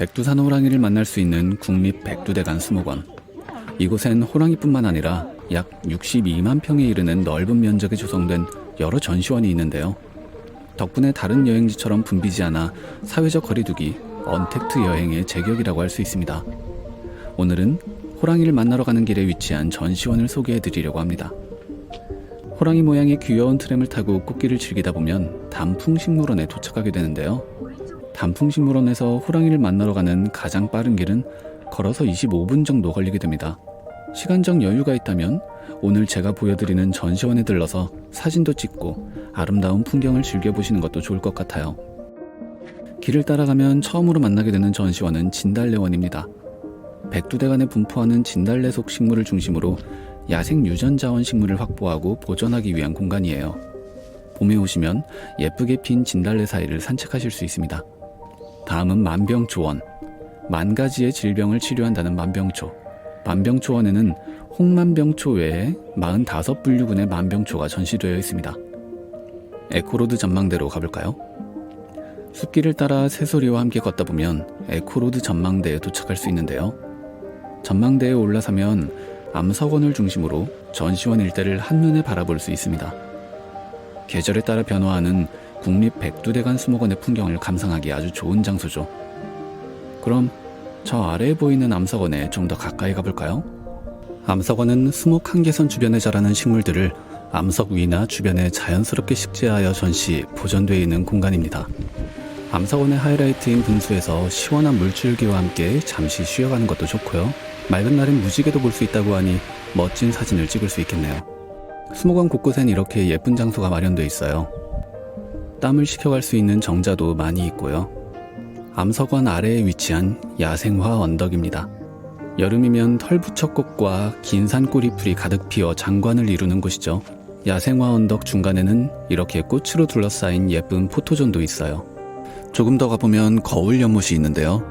백두산 호랑이를 만날 수 있는 국립 백두대간 수목원. 이곳엔 호랑이뿐만 아니라 약 62만 평에 이르는 넓은 면적에 조성된 여러 전시원이 있는데요. 덕분에 다른 여행지처럼 붐비지 않아 사회적 거리두기, 언택트 여행의 제격이라고 할 수 있습니다. 오늘은 호랑이를 만나러 가는 길에 위치한 전시원을 소개해 드리려고 합니다. 호랑이 모양의 귀여운 트램을 타고 꽃길을 즐기다 보면 단풍 식물원에 도착하게 되는데요. 단풍식물원에서 호랑이를 만나러 가는 가장 빠른 길은 걸어서 25분 정도 걸리게 됩니다. 시간적 여유가 있다면 오늘 제가 보여드리는 전시원에 들러서 사진도 찍고 아름다운 풍경을 즐겨보시는 것도 좋을 것 같아요. 길을 따라가면 처음으로 만나게 되는 전시원은 진달래원입니다. 백두대간에 분포하는 진달래 속 식물을 중심으로 야생 유전 자원 식물을 확보하고 보존하기 위한 공간이에요. 봄에 오시면 예쁘게 핀 진달래 사이를 산책하실 수 있습니다. 다음은 만병초원. 만 가지의 질병을 치료한다는 만병초. 만병초원에는 홍만병초 외에 45분류군의 만병초가 전시되어 있습니다. 에코로드 전망대로 가볼까요? 숲길을 따라 새소리와 함께 걷다 보면 에코로드 전망대에 도착할 수 있는데요. 전망대에 올라서면 암석원을 중심으로 전시원 일대를 한눈에 바라볼 수 있습니다. 계절에 따라 변화하는 국립 백두대간 수목원의 풍경을 감상하기 아주 좋은 장소죠. 그럼 저 아래에 보이는 암석원에 좀 더 가까이 가볼까요? 암석원은 수목 한계선 주변에 자라는 식물들을 암석 위나 주변에 자연스럽게 식재하여 전시, 보존되어 있는 공간입니다. 암석원의 하이라이트인 분수에서 시원한 물줄기와 함께 잠시 쉬어가는 것도 좋고요. 맑은 날엔 무지개도 볼 수 있다고 하니 멋진 사진을 찍을 수 있겠네요. 수목원 곳곳엔 이렇게 예쁜 장소가 마련되어 있어요. 땀을 식혀갈 수 있는 정자도 많이 있고요. 암석원 아래에 위치한 야생화 언덕입니다. 여름이면 털부처꽃과 긴 산꼬리풀이 가득 피어 장관을 이루는 곳이죠. 야생화 언덕 중간에는 이렇게 꽃으로 둘러싸인 예쁜 포토존도 있어요. 조금 더 가보면 거울 연못이 있는데요.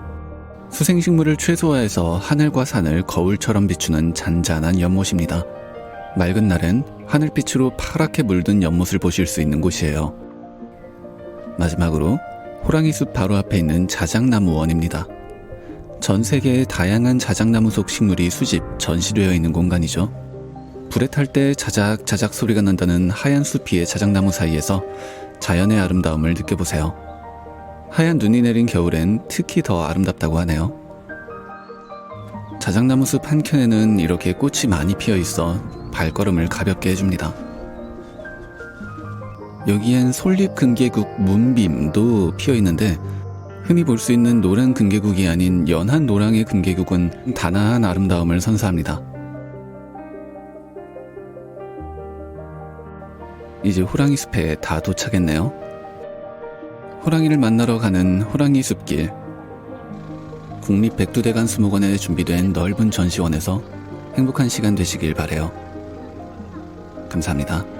수생식물을 최소화해서 하늘과 산을 거울처럼 비추는 잔잔한 연못입니다. 맑은 날엔 하늘빛으로 파랗게 물든 연못을 보실 수 있는 곳이에요. 마지막으로 호랑이 숲 바로 앞에 있는 자작나무 원입니다. 전 세계의 다양한 자작나무 속 식물이 수집, 전시되어 있는 공간이죠. 불에 탈 때 자작 자작 소리가 난다는 하얀 숲 위의 자작나무 사이에서 자연의 아름다움을 느껴보세요. 하얀 눈이 내린 겨울엔 특히 더 아름답다고 하네요. 자작나무 숲 한켠에는 이렇게 꽃이 많이 피어 있어 발걸음을 가볍게 해줍니다. 여기엔 솔잎 금계국 문빔도 피어 있는데 흔히 볼 수 있는 노란 금계국이 아닌 연한 노랑의 금계국은 단아한 아름다움을 선사합니다. 이제 호랑이 숲에 다 도착했네요. 호랑이를 만나러 가는 호랑이 숲길. 국립 백두대간 수목원에 준비된 넓은 전시원에서 행복한 시간 되시길 바래요. 감사합니다.